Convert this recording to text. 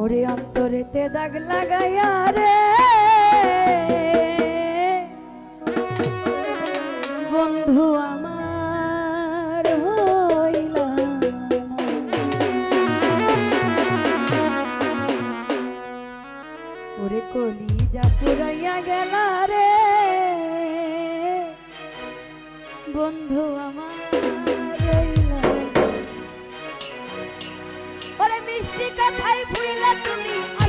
ওরে অন্তরেতে দাগ লাগাইয়া রে। বন্ধু আমার ওরে কলি যা পুরাইয়া গেল রে। বন্ধু আমার মিষ্টি কথাই ভুইলা তুমি।